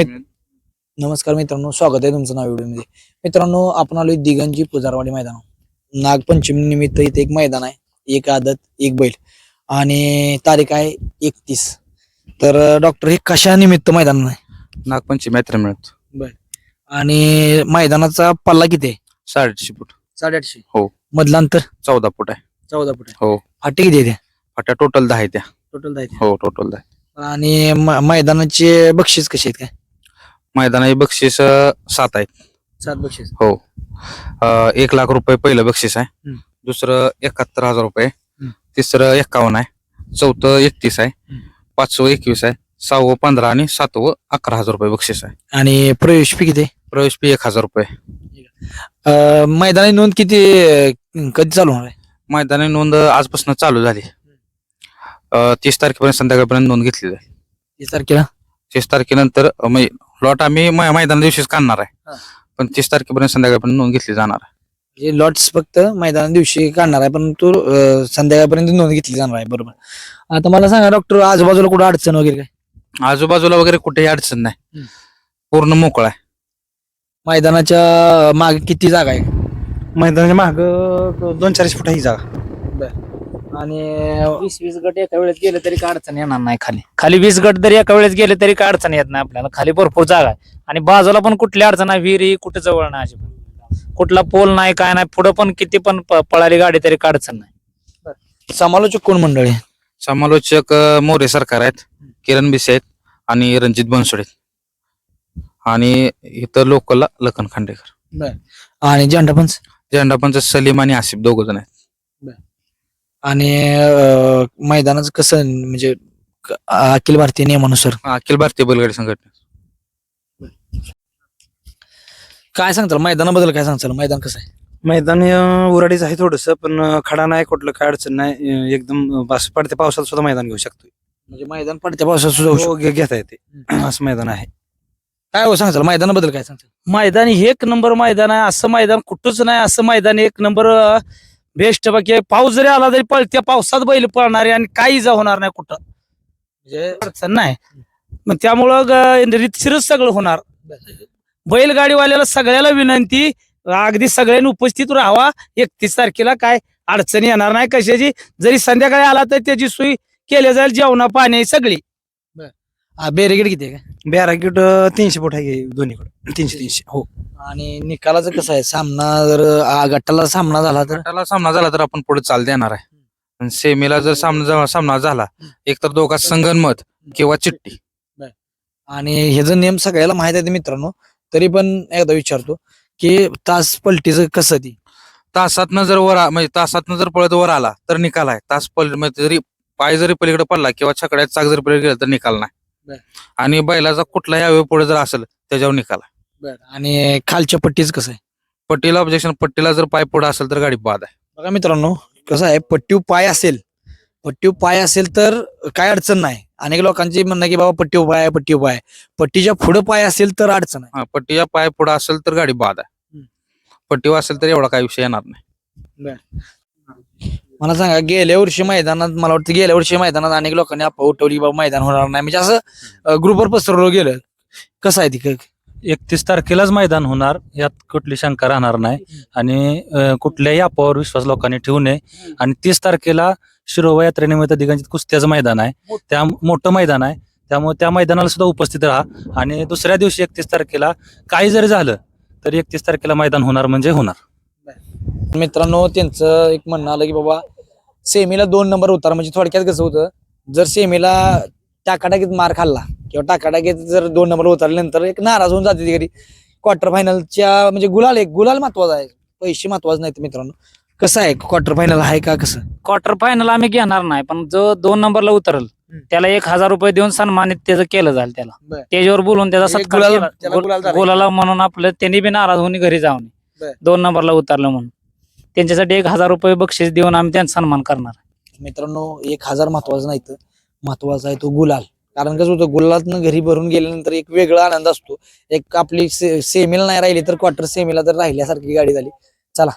नमस्कार मित्रांनो स्वागत आहे तुमचं नाव व्हिडिओमध्ये. मित्रांनो आपण आलोय दिगंजी पुजारवाडी मैदान नागपंचमी निमित्त इथे एक मैदान आहे एक आदत एक बैल. आणि तारीख आहे एकतीस. तर डॉक्टर हे कशा निमित्त मैदान आहे? नागपंचमी यात्रा मिळत. आणि मैदानाचा पल्ला किती आहे? साडेआठशे फूट. साडेआठशे. हो. मधलं अंतर? चौदा फूट आहे. चौदा फूट आहे. हो. फाटे किती आहे फाट्या टोटल दहा आहे त्या. टोटल दहा हो टोटल दहा. आणि मैदानाचे बक्षीस कसे आहेत काय? मैदानाचे बक्षीस अं, सात आहे. सात बक्षीस. हो. अं, एक लाख रुपये पहिलं बक्षीस आहे. हम्म. दुसरं एकाहत्तर हजार रुपये हम्म. तिसरं एक्कावन्न आहे. चौथं एकतीस आहे. हम्म. पाचवं एकवीस आहे. सहावं पंधरा आणि सातवं अकरा हजार रुपये बक्षीस आहे. आणि प्रवेश फी किती? प्रवेश फी एक हजार रुपये. अं, मैदानी नोंद किती अं, कधी चालू होणार आहे? मैदानी नोंद आजपासून चालू झाली. अं, तीस तारखेपर्यंत संध्याकाळपर्यंत नोंद घेतली जाईल तीस तारखेला? तीस तारखेनंतर अं, म्हणजे लॉट आम्ही मै- मैदाना दिवशीच काढणार हा. आहे पण तीस तारखेपर्यंत संध्याकाळपर्यंत नोंद घेतली जाणार आहे. म्हणजे लॉट्स फक्त मैदाना दिवशी काढणार आहे परंतु अं, संध्याकाळपर्यंत नोंद घेतली जाणार आहे बरोबर. आता मला सांगा डॉक्टर आजूबाजूला कुठं अडचण वगैरे काय? आजूबाजूला वगैरे कुठेही अडचण नाही. हम्म. पूर्ण मोकळा आहे. मैदानाच्या मागे किती जागा आहे? मैदानाच्या माग दोन चाळीस फूट ही जागा. आणि वीस वीस गट एका वेळेस गेले तरी काय अडचण येणार नाही खाली. खाली वीस गट जरी एका वेळेस गेले तरी काय अडचण येत नाही आपल्याला. खाली भरपूर जागा आहे. आणि बाजूला पण कुठली अडचण नाही विहिरी कुठे जवळ नाही अजिबात. कुठला पोल नाही काय नाही पुढे पण किती पण प- पळाली गाडी तरी काय अडचण नाही. समालोचक कोण मंडळी? आहे? समालोचक अं, मोरे सरकार आहेत. किरण बिसे आहेत आणि रणजित बनसोडे आहेत. आणि इथं लोकलला लखन खांडेकर. आणि झेंडा पंच? झेंडापंच सलीम आणि आसिफ दोघ जण आहेत. आणि अं, मैदानाचं कसं म्हणजे क- अखिल भारतीय नियमानुसार? अखिल भारतीय बैलगाडी संघटना. काय सांगताल? मैदानाबद्दल काय सांगताल? मैदान कसं आहे? मैदान अं, उराडीच आहे थोडस पण अं, खडा नाही कुठलं काय अडचण नाही. अं, एकदम अं, पडत्या पावसात सुद्धा मैदान घेऊ शकतो म्हणजे मैदान पडत्या पावसात सुद्धा होऊ शकतं. हो, घे- घेता येते. असं मैदान आहे. काय हो सांगताल मैदानाबद्दल काय सांगताल मैदान हे एक नंबर मैदान आहे असं मैदान कुठंच नाही असं मैदान एक नंबर बेस्ट बाकी पाऊस जरी आला तरी पळत्या पावसात बैल पळणारे आणि काही जा होणार नाही कुठं. म्हणजे अडचण नाही. मग त्यामुळं ग- सगळं होणार. बैलगाडीवाल्याला सगळ्याला विनंती अगदी सगळ्यांनी उपस्थित राहावा. एकतीस तारखेला काय अडचण येणार नाही कशाची. जरी संध्याकाळी आला तर त्याची सोय केली जाईल जेवणा पाणी सगळी. बेरेगेड किती का? बॅराकीट तीनशे फूट आहे दोन्हीकडे? तीनशे तीनशे हो. आणि निकालाचं कसं आहे? सामना जर आ, गटाला सामना झाला तर? गटाला सामना झाला तर आपण पुढे चाल देणार आहे. सेमीला जर सामना सामना झाला एक तर दोघात संगनमत किंवा चिठ्ठी. आणि हे जर नियम सगळ्याला माहीत आहे मित्रांनो तरी पण एकदा विचारतो की तास पलटीचं कसं ती? तासातनं जर वर आ- म्हणजे तासातनं जर पळत वर आला तर निकाल आहे. तास पल म्हणजे जरी पाय जरी पलीकडे पडला किंवा छकड्यात चाक जरी पलीकडे गेला तर निकाल बर. आणि बैलाचा कुठलाही अवयव पुढे जर असेल त्याच्यावर निकाल. आहे आणि खालच्या पट्टीचं कसं आहे? पट्टीला ऑब्जेक्शन पट्टीला जर पाय पुढे असेल तर गाडी बाद आहे. बघा मित्रांनो कसं आहे पट्टीव पाय असेल पट्टीव पाय असेल तर काय अडचण नाही. अनेक लोकांची म्हणणं आहे की बाबा पट्टीव पाय आहे, पट्टीव पाय. आहे. पट्टीच्या पुढे पाय असेल तर अडचण आहे. हा, पट्टीच्या पाय पुढे असेल तर गाडी बाद आहे. हम्म. पट्टीवर असेल तर एवढा काही विषय येणार नाही. मला सांगा गेल्या वर्षी मैदानात मला वाटतं गेल्या वर्षी मैदानात अनेक लोकांनी अफवा उठवली बाबा मैदान होणार नाही. म्हणजे असं ग्रुपवर पसरवलं गेलं. कसं आहे ती एकतीस तारखेलाच मैदान होणार यात कुठली शंका राहणार नाही. आणि कुठल्याही अफवावर विश्वास लोकांनी ठेवू नये. आणि तीस तारखेला शिरोबा यात्रेनिमित्त दिगंजित कुस्त्याचं मैदान आहे. त्या मोठं मैदान आहे. त्यामुळे त्या मैदानाला सुद्धा उपस्थित राहा. आणि दुसऱ्या दिवशी एकतीस तारखेला काही जरी झालं तरी एकतीस तारखेला मैदान होणार म्हणजे होणार. मित्रांनो त्यांचं एक म्हणणं आलं की बाबा सेमीला दोन नंबर उतार म्हणजे थोडक्यात कसं होतं जर सेमीला टाकाटाकीत मार खाल्ला किंवा टाकाटाकीत जर दोन नंबर उतरल्यानंतर एक नाराज होऊन जाते ती घरी. क्वार्टर फायनलच्या म्हणजे गुलाल एक गुलाल महत्त्वाचा आहे. पैसे महत्त्वाचे नाहीत मित्रांनो. कसं आहे क्वार्टर फायनल आहे का कसं? क्वार्टर फायनल आम्ही घेणार नाही पण जो दोन नंबरला उतरल. त्याला एक हजार रुपये देऊन सन्मानित त्याचं केलं जाईल त्याला. त्याच्यावर बोलून त्याचा सत्कार गुलाल- म्हणून आपलं त्यांनी बी नाराज होऊन घरी जाऊन. दोन नंबरला उतरलं म्हणून. त्यांच्यासाठी एक हजार रुपये बक्षीस देऊन आम्ही त्यांचा सन्मान करणार. मित्रांनो एक हजार महत्वाचं नाही तर महत्त्वाचा आहे तो गुलाल. कारण कसं होतं गुलालातनं घरी भरून गेल्यानंतर एक वेगळा आनंद असतो. एक आपली से- सेमीला नाही राहिली तर क्वार्टर सेमीला तर राहिल्यासारखी गाडी झाली. चला